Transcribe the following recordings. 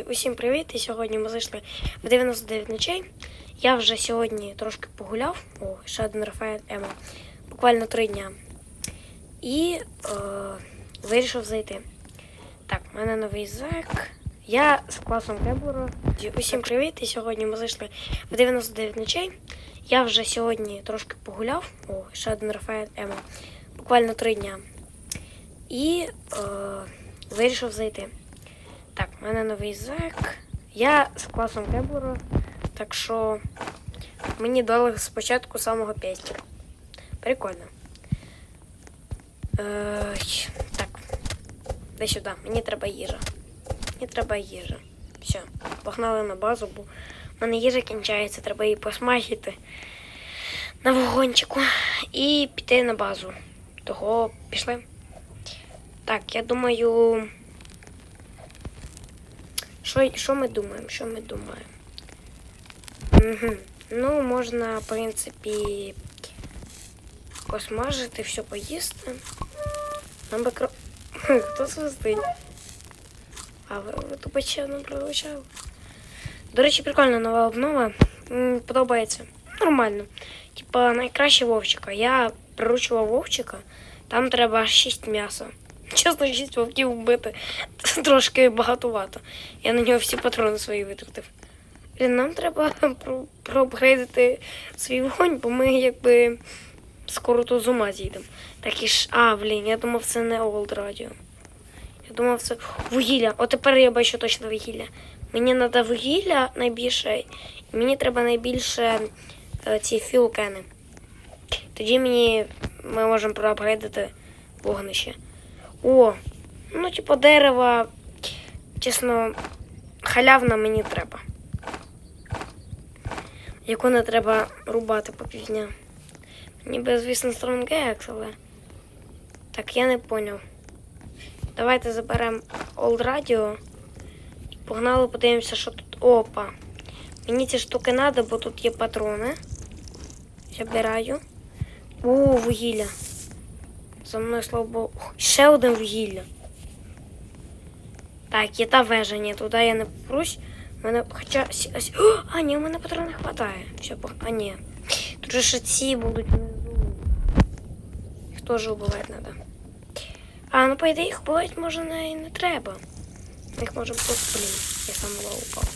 Усім привіт! І сьогодні ми зайшли в 99 ночей. Я вже сьогодні трошки погуляв. О, ще один Рафаель Ема. Буквально три дня. І е, вирішив зайти. Так, в мене новий зек. Я з класом Кеблера. Усім привіт! І сьогодні ми зайшли в 99 ночей. Я вже сьогодні трошки погуляв. О, ще один Рафаель Ема. Буквально три дня. І е, вирішив зайти. В мене новий зек. Я з класом Кеблера, так що мені дали спочатку самого пестика. Прикольно. Е, так, де сюди. Мені треба їжа. Мені треба їжа. Все, погнали на базу, бо в мене їжа кінчається, треба її посмажити на вогончику і піти на базу. Того пішли. Так, я думаю. Що, що ми думаємо? Що ми думаємо? Угу. Ну, можна, в принципі, посмажити, все поїсти. Нам би кро... Хто свистить? А ви, тупо ще прилучали? До речі, прикольна нова обнова. Подобається. Нормально. Типа найкраще вовчика. Я приручував вовчика, там треба 6 м'яса. Чесно, 6 вовків вбити трошки багатувато. Я на нього всі патрони свої витратив. Нам треба про- проапгрейдити свій вогонь, бо ми якби скоро тут з ума зійдемо. Так і ж. А, блін, я думав, це не Old Radio. Я думав, це вугілля. От тепер я бачу точно вугілля. Мені треба вугілля найбільше, і мені треба найбільше е, ці філкени. Тоді мені ми можемо проапгрейдити вогнище. О, ну, типу, дерева, чесно, халявна мені треба. Яку не треба рубати по півдня. Ніби, звісно, стронгекс, але. Так, я не поняв. Давайте заберемо Old Radio і погнали, подивимося, що тут. Опа. Мені ці штуки треба, бо тут є патрони. Забираю. О, вугілля. За мною, слава Богу. Ще один вугілля. Так, є та вежа, ні, туди я не попрусь. Мене хоча. О, а, ні, у мене патрон не хватає. Все, а, ні. Тут же ще ці будуть внизу. Їх теж убивати треба. А, ну по ідеї їх вбивати може не, не треба. Їх може бути. Блін, я сам в упав.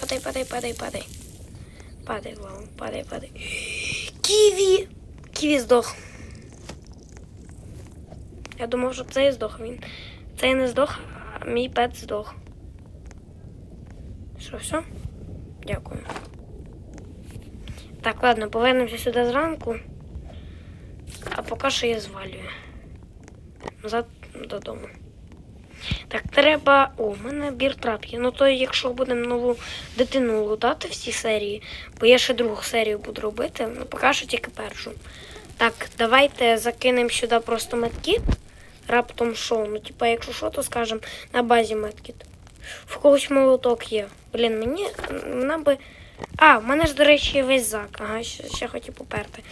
Падай, падай, падай, падай. Падай в падай, падай. Ківі! Ківі здох. Я думав, що цей здох, він. Цей не здох, а мій пет здох. Що, все? Дякую. Так, ладно, повернемося сюди зранку. А поки що я звалюю. Назад додому. Так, треба. О, в мене біртрап є. Ну то якщо будемо нову дитину лутати в цій серії, бо я ще другу серію буду робити, ну поки що тільки першу. Так, давайте закинемо сюди просто медкіт. Раптом що? Ну, типа, якщо що, то скажемо на базі медкіт. В когось молоток є. Блін, мені нам би. А, в мене ж, до речі, весь зак. Ага, ще, ще хотів поперти.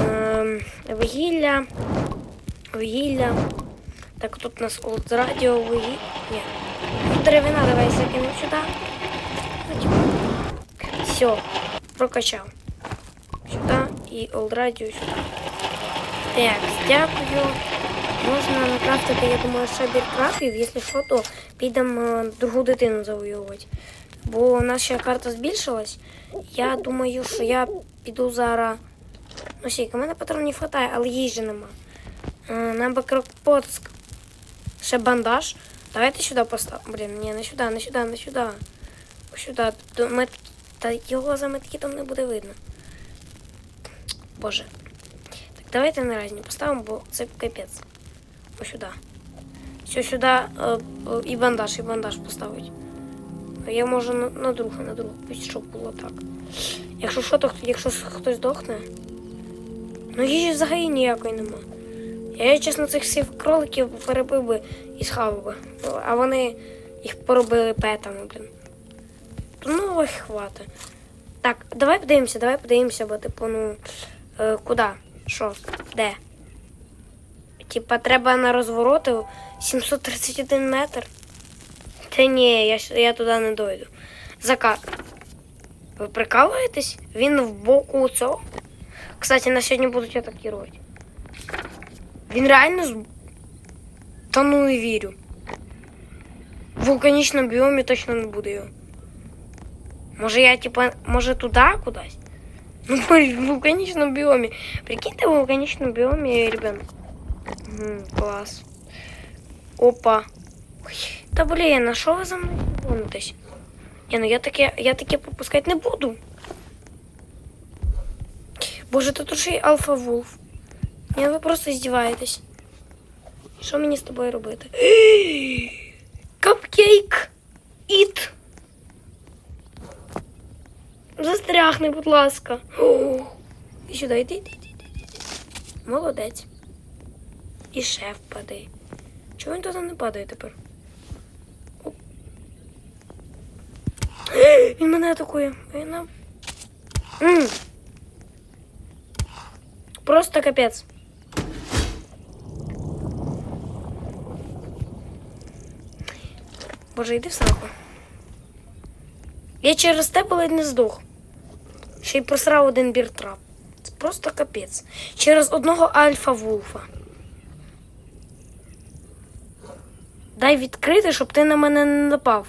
Ем, вугілля. Вугілля. Так, тут у нас олд радіо вугілля. Ні. Деревина, давай закинемо сюди. Ну. Все, прокачав. Сюди і олд радіо сюди. Так, дякую. Можна накрафтити, я думаю, ще біркрафтів, якщо що, то підемо е, другу дитину завоювати. Бо у нас карта збільшилась. Я думаю, що я піду зараз. Ну, сіка, у мене патронів не вистачає, але їжі нема. Е, Нам би крокпоцк. Ще бандаж. Давайте сюди поставимо. Блін, ні, не сюди, не сюди, не сюди. Сюди. Мет... Та його за медкітом не буде видно. Боже. Так, давайте на разні поставимо, бо це капець. Сюди. Все сюди е, е, і бандаж, і бандаж поставити. А Я можу на, на другу, на другу, пусть щоб було так. Якщо що, то якщо хтось здохне. Ну їжі взагалі ніякої нема. Я, чесно, цих всіх кроликів перебив би і схавав би. А вони їх поробили петами, блін. Ну, ось хватить. Так, давай подивимося, давай подивимося, бо типу, ну. Е, куди? Що? Де? Типа треба на розвороти 731 метр. Та ні, я, я туди не дойду. Закат. Ви прикалуєтесь? Він в боку цього. Кстати, на сьогодні будуть атакувати. Він реально з. Та ну і вірю. В вулканічному біомі точно не буде його. Може я типа, може туди кудись? Ну, в вулканічному біомі. Прикиньте, в вулканічному біомі ребенок. Угу, клас. Опа. Ой, Та блін, а що ви за мною гонитесь? Ні, ну я таке, я таке пропускати не буду. Боже, тут уже й Альфа Вулф. Ні, ви просто здіваєтесь. Що мені з тобою робити? Капкейк! Іт! Застрягни, будь ласка. Іди сюди, йди, йди, йди, йди. Молодець. І ще впади. Чого він туди не падає тепер? Оп. Він мене атакує. Він Просто капець. Боже, йди в сраку. Я через тебе ледь не здох. Ще й просрав один біртрап. Це просто капець. Через одного альфа Дай відкрити, щоб ти на мене не напав.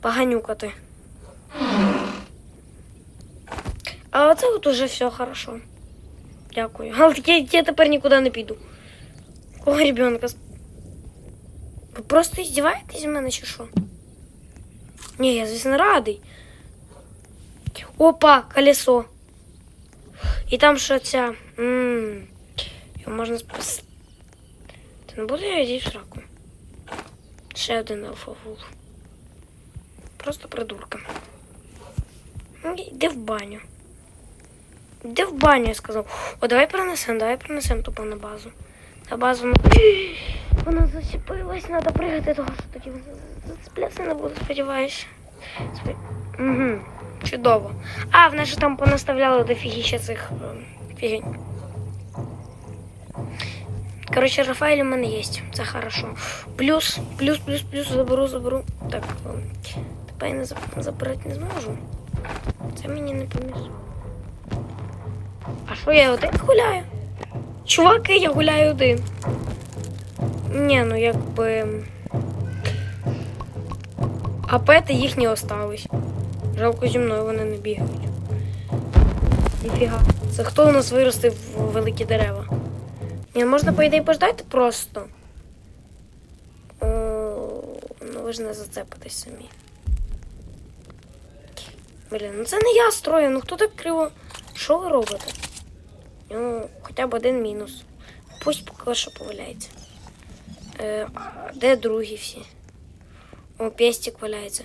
Поганюка ти. А оце от уже все хорошо. Дякую. Але я, я тепер нікуди не піду. Кого ребенка? Ви просто издеваетесь з мене чи що? Ні, я, звісно, радий. Опа, колесо. І там що ця. Його можна спасти. Ти не буде я йти в сраку. Ще один алфавул. Просто придурка. Ну, Йди в баню. Йди в баню, я сказав. О, давай принесемо, давай принесемо тупо на базу. На базу. ну, Вона зачепилась, треба пригати, того що тоді зацепляться не буду, сподіваюся. Спо- Угу. Чудово. А, в нас же там понаставляли дофігіща цих ем, фігень. Коротше, Рафаель у мене є. Це хорошо. Плюс, плюс, плюс, плюс, заберу, заберу. Так, тепер я не заб- забирати не зможу. Це мені не поміж. А що я один гуляю? Чуваки, я гуляю один. Ні, ну якби. А пети їхні остались. Жалко зі мною вони не бігають. Ніфіга. Це хто у нас виростив великі дерева? Ні, можна, по ідеї, пождати просто. О, ну ви ж не зацепитесь самі. Блін, ну це не я строю, ну хто так криво. Що ви робите? Ну, хоча б один мінус. Пусть поки що поваляється. Е, де другі всі? О, пестик валяється.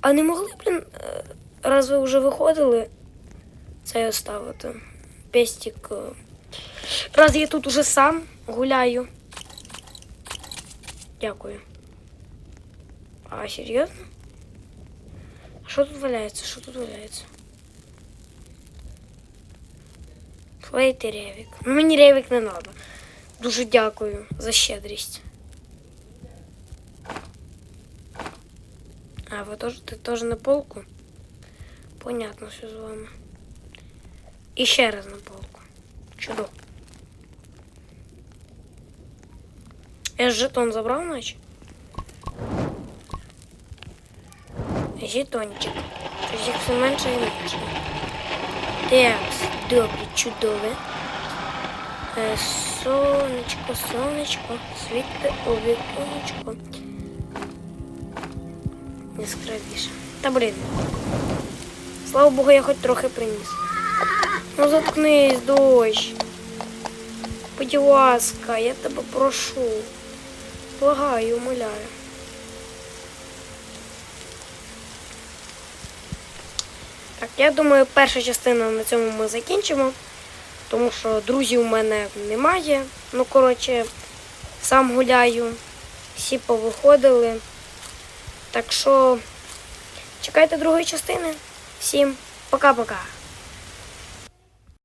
А не могли, блін, е, раз ви вже виходили, цей оставити. Пестик. Раз я тут уже сам гуляю. Дякую. А, серйозно? А що тут валяється? Що тут валяється? Флейт і ревік. Ну мені ревік не треба. Дуже дякую за щедрість. А, ви теж, ти теж на полку? Понятно все з вами. І ще раз на полку. Чудово. Я жетон забрав, наче? Жетончик. Їх все менше і менше. Так, добре, чудове. Е, Сонечко, сонечко, світе у віконечко. Яскравіше. Та блін. Слава Богу, я хоч трохи приніс. Ну заткнись, дощ. Будь ласка, я тебе прошу. Благаю, умоляю. Так, я думаю, перша частина на цьому ми закінчимо, тому що друзів у мене немає. Ну, коротше, сам гуляю, всі повиходили. Так що чекайте другої частини. Всім пока-пока.